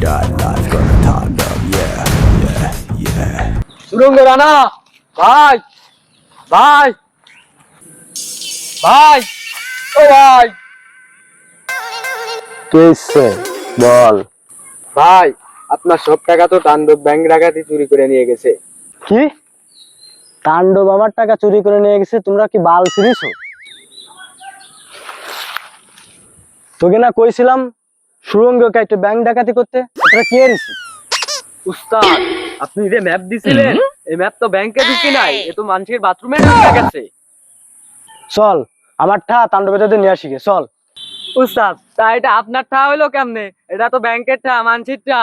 got life gonna talk tandem, yeah, yeah, yeah. সুরঙ্গ রানা ভাই ভাই ভাই ও ভাই। কে এসছে? বল। ভাই আপনার সব টাকা তো তাণ্ডব ব্যাংক ডাকাতি চুরি করে নিয়ে গেছে। কি? তাণ্ডব আমার টাকা চুরি করে নিয়ে গেছে তোমরা কি বাল ছিড়িছো? তোকে না কইছিলাম সুরঙ্গকে একটা ব্যাংক ডাকাতি করতে? এটা কে রিসি উস্তাদ আপনি যে ম্যাপ দিছিলেন এই ম্যাপ তো ব্যাংকে ঢুকি নাই এ তো মানুষের বাথরুমে ঢুকে গেছে। চল আমার ঠা তাণ্ডবেতে নিয়ে আসি গে, চল। উস্তাদ তা এটা আপনার ঠা হইল কেমনে? এটা তো ব্যাংকের ঠা মানুষের ঠা।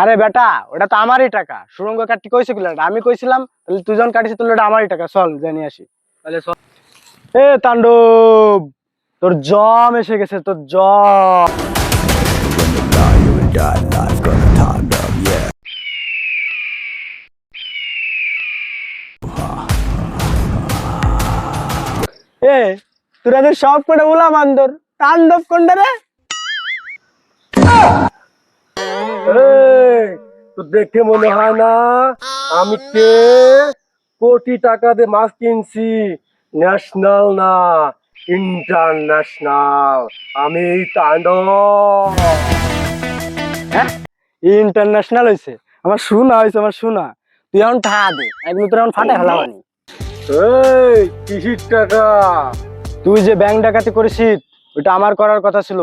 আরে বেটা ওটা তো আমারই টাকা। সুরঙ্গ কাটতে কইছে কিলা আমি কইছিলাম তাহলে তুই যখন কাটিস তাহলে ওটা আমারই টাকা। চল নিয়ে আসি। তাহলে সব এ তাণ্ডব তোর জম এসে গেছে তোর জম। When the lion and got life gonna tandem, yeah. এ তোরা সব করে বলা বান্দর তাণ্ডব কোনটা রে? তো দেখে মনে হয় না? আমি কে? কোটি টাকা দিয়ে মাছ কিনছি। ন্যাশনাল না। ইন্টারন্যাশনাল আমি তাণ্ডব। ইন্টারন্যাশনাল হয়েছে আমার শোনা হয়েছে আমার শোনা তুই এখন ঠা দে। একদম তোর এখন ফাটে হেলাবানি এই কিসির টাকা? তুই যে ব্যাংক ডাকাতি করেছিস ওইটা আমার করার কথা ছিল।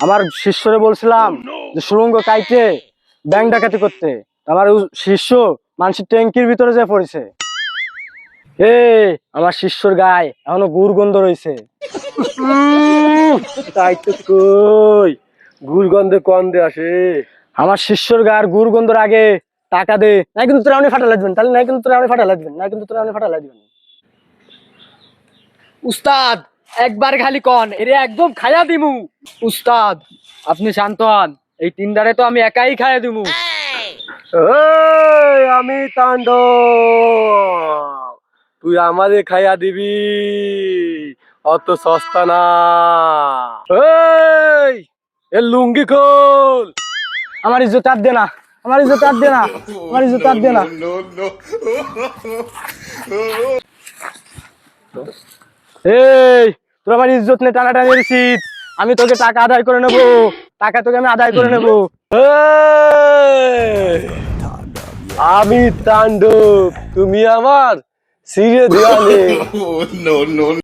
আমার শিষ্যরে বলছিলাম যে সুরঙ্গ কাইটে ব্যাংক ডাকাতি করতে। আমার শিষ্য মানুষের ট্যাঙ্কির ভিতরে যে পড়েছে। এ আমার শিষ্যর গায়ে এখনও গুড় গন্ধ রয়েছে তাই তো কই গুলগন্ধে কন্দে আসে। আমার শিষ্যর গায়ের গুড় গন্ধর আগে টাকা দে না কিন্তু তোরা অনেক ফাটা লাগবেন তাহলে না কিন্তু তোরা অনেক ফাটা লাগবেন না কিন্তু তোরা অনেক ফাটা লাগবেন উস্তাদ একবার খালি কন এরে একদম খায়া দিমু। উস্তাদ আপনি শান্ত হন এই তিনদারে তো আমি একাই খায়া দিমু। আমি তাণ্ডব। তুই আমাদের খাইয়া দিবি। অত সস্তা না। এই এ লুঙ্গি খোল। আমার ইজ্জত আর দে না। আমার ইজ্জত আর দে না। আমার ইজ্জত আর দে না। এই তোর আমার ইজ্জত নিয়ে টানাটানি রিসিট আমি তোকে টাকা আদায় করে নেব। টাকা তোকে আমি আদায় করে নেব। আমি তাণ্ডব তুমি আমার Serious Diwali! oh, no, no, no.